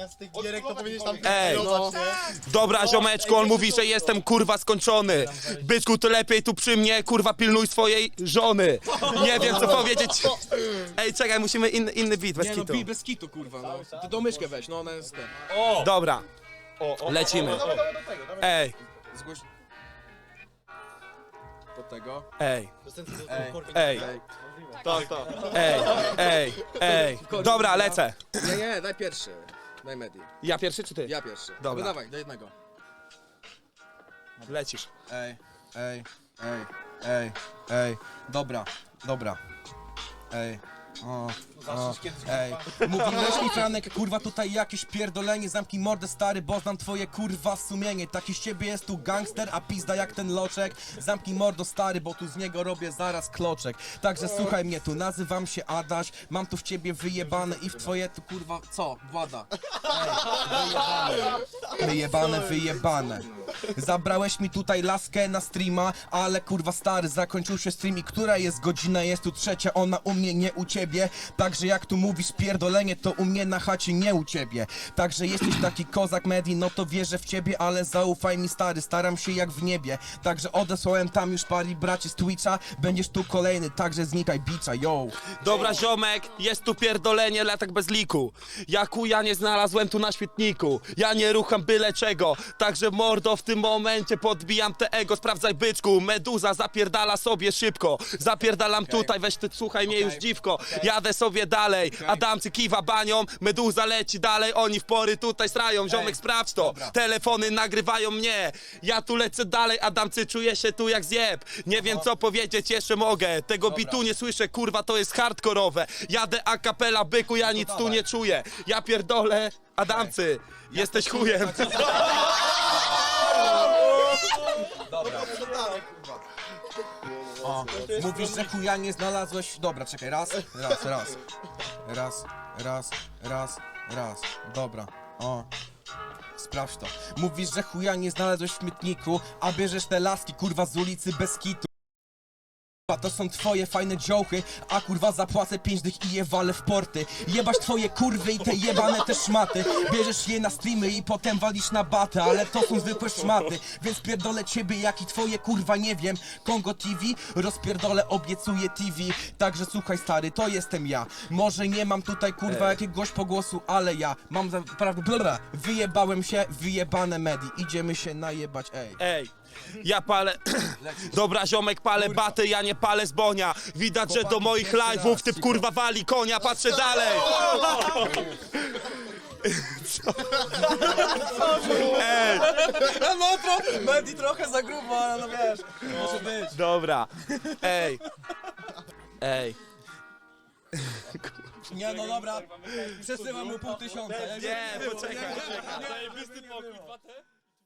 zamiast tych gierek to powinieneś tam Ej, no. Dobra, ziomeczku, on mówi, że jestem kurwa skończony. Byczku, to lepiej tu przy mnie, kurwa, pilnuj swojej żony. Nie wiem, co powiedzieć. Ej, czekaj, musimy inny, inny beat, bez Nie no, kitu. bij bez kitu, kurwa, no. Ty tą myszkę weź, no ona jest ten. Dobra, lecimy. Ej, Zgłoś... Do tego. ej, Ej, ej, ej. Tak, tak. ej, ej, ej. Dobra, lecę. Nie, nie, daj pierwszy. Daj Medi. Ja pierwszy czy ty? Ja pierwszy. Dobra. No dawaj, do jednego. Lecisz. Ej, ej, ej, ej, ej. Dobra, dobra. Ej. O, o, ej. Mówiłeś mi Franek, kurwa tutaj jakieś pierdolenie Zamknij mordę stary, bo znam twoje kurwa sumienie. Taki z ciebie jest tu gangster, a pizda jak ten loczek. Zamknij mordo stary, bo tu z niego robię zaraz kloczek. Także słuchaj mnie tu, nazywam się Adaś Mam tu w ciebie wyjebane i w twoje tu kurwa, co? Włada. Ej, wyjebane. Wyjebane, wyjebane Zabrałeś mi tutaj laskę na streama, ale kurwa stary, zakończył się stream i która jest godzina? Jest tu trzecia, ona u mnie, nie u ciebie. Także jak tu mówisz pierdolenie, to u mnie na chacie, nie u ciebie. Także jesteś taki kozak Medi, no to wierzę w ciebie, ale zaufaj mi stary, staram się jak w niebie. Także odesłałem tam już pari braci z Twitcha, będziesz tu kolejny, także znikaj bicza, yo. Dobra, ziomek, jest tu pierdolenie, latak bez liku. Ja kuja nie znalazłem tu na świetniku. Ja nie rucham byle czego. Także mordo, w tym momencie podbijam te ego. Sprawdzaj byczku, meduza zapierdala sobie szybko. Zapierdalam tutaj, weź ty, słuchaj mnie już dziwko. Jadę sobie dalej, Adamcy kiwa banią, meduza leci dalej, oni w pory tutaj srają. Ziomek, sprawdź to. Telefony nagrywają mnie. Ja tu lecę dalej, Adamcy czuję się tu jak zjeb. Nie wiem co powiedzieć, jeszcze mogę. Tego bitu nie słyszę, kurwa, to jest hardkorowe. Jadę a capella, byku, ja nic tu nie czuję. Ja pierdolę, Adamcy, jesteś chujem. O, mówisz, że chuja nie znalazłeś. Dobra, czekaj, raz, raz, raz. Raz, raz, raz, raz. Dobra, o. Sprawdź to. Mówisz, że chuja nie znalazłeś w śmietniku, a bierzesz te laski, kurwa, z ulicy bez kitu. To są twoje fajne dziołchy, a kurwa zapłacę pięć dych i je walę w porty. Jebać twoje kurwy i te jebane te szmaty. Bierzesz je na streamy i potem walisz na batę Ale to są zwykłe szmaty, więc pierdolę ciebie jak i twoje kurwa nie wiem. Kongo TV, rozpierdolę obiecuję TV Także słuchaj stary, to jestem ja. Może nie mam tutaj kurwa jakiegoś pogłosu, ale ja Mam naprawdę, wyjebałem się, wyjebane medi Idziemy się najebać, ej. Ej, ja palę. Dobra, ziomek, palę baty, ja nie palę z bonia. Widać, że do moich live'ów typ kurwa wali konia, patrzę dalej. Co? Ej, No tro, Medi trochę za grubo, ale no wiesz, może być dobra. Ej. Ej. Nie no dobra, przesyłam mu pół tysiąca Nie, poczekaj. Zajebisty pokój, patę.